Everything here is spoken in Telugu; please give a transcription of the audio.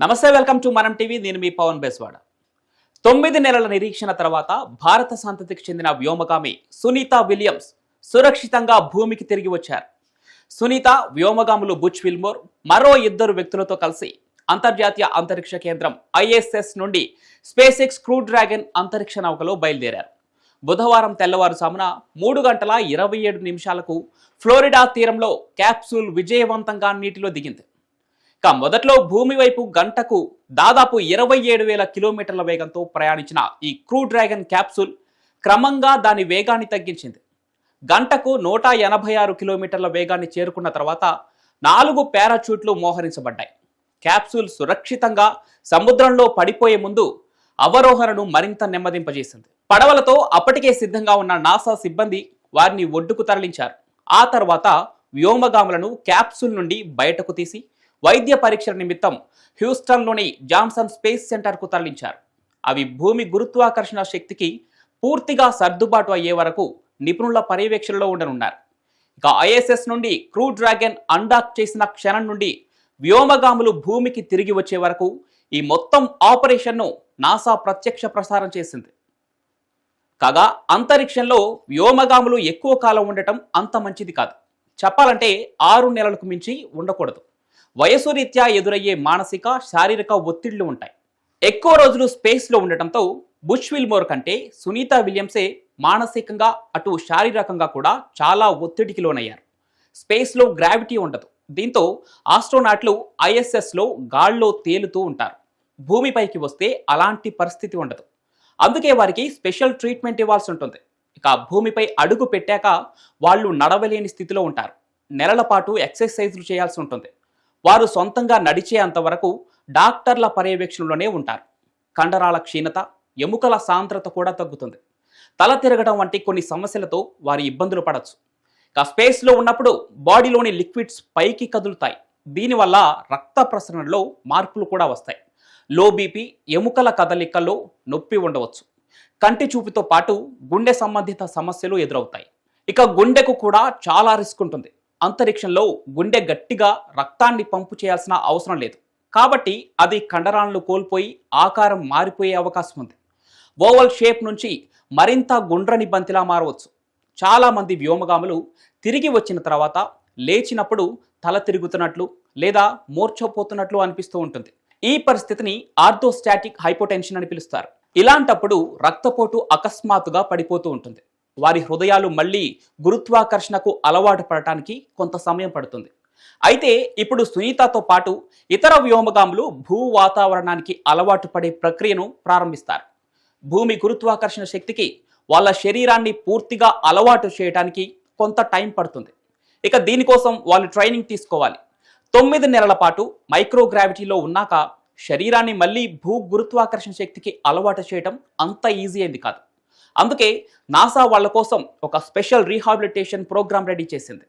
నమస్తే వెల్కమ్ టు మనం టీవీ. నేను మీ పవన్ బెస్వాడ. తొమ్మిది నెలల నిరీక్షణ తర్వాత భారత సంతతికి చెందిన వ్యోమగామి సునీత విలియమ్స్ సురక్షితంగా భూమికి తిరిగి వచ్చారు. సునీత వ్యోమగాములు బుచ్ విల్మోర్ మరో ఇద్దరు వ్యక్తులతో కలిసి అంతర్జాతీయ అంతరిక్ష కేంద్రం ఐఎస్ఎస్ నుండి స్పేస్ ఎక్స్ క్రూ డ్రాగన్ అంతరిక్ష నౌకలో బయలుదేరారు. బుధవారం తెల్లవారుజామున మూడు గంటల ఇరవై ఏడు నిమిషాలకు ఫ్లోరిడా తీరంలో క్యాప్సూల్ విజయవంతంగా నీటిలో దిగింది. ఇక మొదట్లో భూమి వైపు గంటకు దాదాపు ఇరవై ఏడు వేల కిలోమీటర్ల వేగంతో ప్రయాణించిన ఈ క్రూ డ్రాగన్ క్యాప్సూల్ క్రమంగా దాని వేగాన్ని తగ్గించింది. గంటకు నూట ఎనభై ఆరు కిలోమీటర్ల వేగాన్ని చేరుకున్న తర్వాత నాలుగు పారాచూట్లు మోహరించబడ్డాయి. క్యాప్సూల్ సురక్షితంగా సముద్రంలో పడిపోయే ముందు అవరోహణను మరింత నెమ్మదింపజేసింది. పడవలతో అప్పటికే సిద్ధంగా ఉన్న నాసా సిబ్బంది వారిని ఒడ్డుకు తరలించారు. ఆ తర్వాత వ్యోమగాములను క్యాప్సూల్ నుండి బయటకు తీసి వైద్య పరీక్షల నిమిత్తం హ్యూస్టన్లోని జాన్సన్ స్పేస్ సెంటర్కు తరలించారు. అవి భూమి గురుత్వాకర్షణ శక్తికి పూర్తిగా సర్దుబాటు అయ్యే వరకు నిపుణుల పర్యవేక్షణలో ఉండనున్నారు. ఇక ఐఎస్ఎస్ నుండి క్రూ డ్రాగన్ అండాక్ చేసిన క్షణం నుండి వ్యోమగాములు భూమికి తిరిగి వచ్చే వరకు ఈ మొత్తం ఆపరేషన్ను నాసా ప్రత్యక్ష ప్రసారం చేసింది. కాగా అంతరిక్షంలో వ్యోమగాములు ఎక్కువ కాలం ఉండటం అంత మంచిది కాదు. చెప్పాలంటే ఆరు నెలలకు మించి ఉండకూడదు. వయసు రీత్యా ఎదురయ్యే మానసిక శారీరక ఒత్తిళ్ళు ఉంటాయి. ఎక్కువ రోజులు స్పేస్లో ఉండటంతో బుష్ విల్మోర్ కంటే సునీత విలియమ్సే మానసికంగా అటు శారీరకంగా కూడా చాలా ఒత్తిడికి లోనయ్యారు. స్పేస్లో గ్రావిటీ ఉండదు. దీంతో ఆస్ట్రోనాట్లు ఐఎస్ఎస్లో గాల్లో తేలుతూ ఉంటారు. భూమిపైకి వస్తే అలాంటి పరిస్థితి ఉండదు. అందుకే వారికి స్పెషల్ ట్రీట్మెంట్ ఇవ్వాల్సి ఉంటుంది. ఇక భూమిపై అడుగు పెట్టాక వాళ్ళు నడవలేని స్థితిలో ఉంటారు. నెలల పాటు ఎక్సర్సైజ్లు చేయాల్సి ఉంటుంది. వారు సొంతంగా నడిచే అంతవరకు డాక్టర్ల పర్యవేక్షణలోనే ఉంటారు. కండరాల క్షీణత ఎముకల సాంద్రత కూడా తగ్గుతుంది. తల తిరగడం వంటి కొన్ని సమస్యలతో వారి ఇబ్బందులు పడవచ్చు ఇక స్పేస్లో ఉన్నప్పుడు బాడీలోని లిక్విడ్స్ పైకి కదులుతాయి. దీనివల్ల రక్త ప్రసరణలో మార్పులు కూడా వస్తాయి. లో బీపీ ఎముకల కదలికల్లో నొప్పి ఉండవచ్చు. కంటి చూపుతో పాటు గుండె సంబంధిత సమస్యలు ఎదురవుతాయి. ఇక గుండెకు కూడా చాలా రిస్క్ ఉంటుంది. అంతరిక్షంలో గుండె గట్టిగా రక్తాన్ని పంపు చేయాల్సిన అవసరం లేదు. కాబట్టి అది కండరాలను కోల్పోయి ఆకారం మారిపోయే అవకాశం ఉంది. ఓవల్ షేప్ నుంచి మరింత గుండ్రని బంతిలా మారవచ్చు. చాలామంది వ్యోమగాములు తిరిగి వచ్చిన తర్వాత లేచినప్పుడు తల తిరుగుతున్నట్లు లేదా మూర్ఛపోతున్నట్లు అనిపిస్తూ ఉంటుంది. ఈ పరిస్థితిని ఆర్థోస్టాటిక్ హైపోటెన్షన్ అని పిలుస్తారు. ఇలాంటప్పుడు రక్తపోటు అకస్మాత్తుగా పడిపోతూ ఉంటుంది. వారి హృదయాలు మళ్ళీ గురుత్వాకర్షణకు అలవాటు పడటానికి కొంత సమయం పడుతుంది. అయితే ఇప్పుడు సునీతతో పాటు ఇతర వ్యోమగాములు భూ వాతావరణానికి అలవాటు పడే ప్రక్రియను ప్రారంభిస్తారు. భూమి గురుత్వాకర్షణ శక్తికి వాళ్ళ శరీరాన్ని పూర్తిగా అలవాటు చేయడానికి కొంత టైం పడుతుంది. ఇక దీనికోసం వాళ్ళు ట్రైనింగ్ తీసుకోవాలి. తొమ్మిది నెలల పాటు మైక్రోగ్రావిటీలో ఉన్నాక శరీరాన్ని మళ్ళీ భూ గురుత్వాకర్షణ శక్తికి అలవాటు చేయడం అంత ఈజీ అయింది కాదు. అందుకే నాసా వాళ్ళ కోసం ఒక స్పెషల్ రీహాబిలిటేషన్ ప్రోగ్రామ్ రెడీ చేసింది.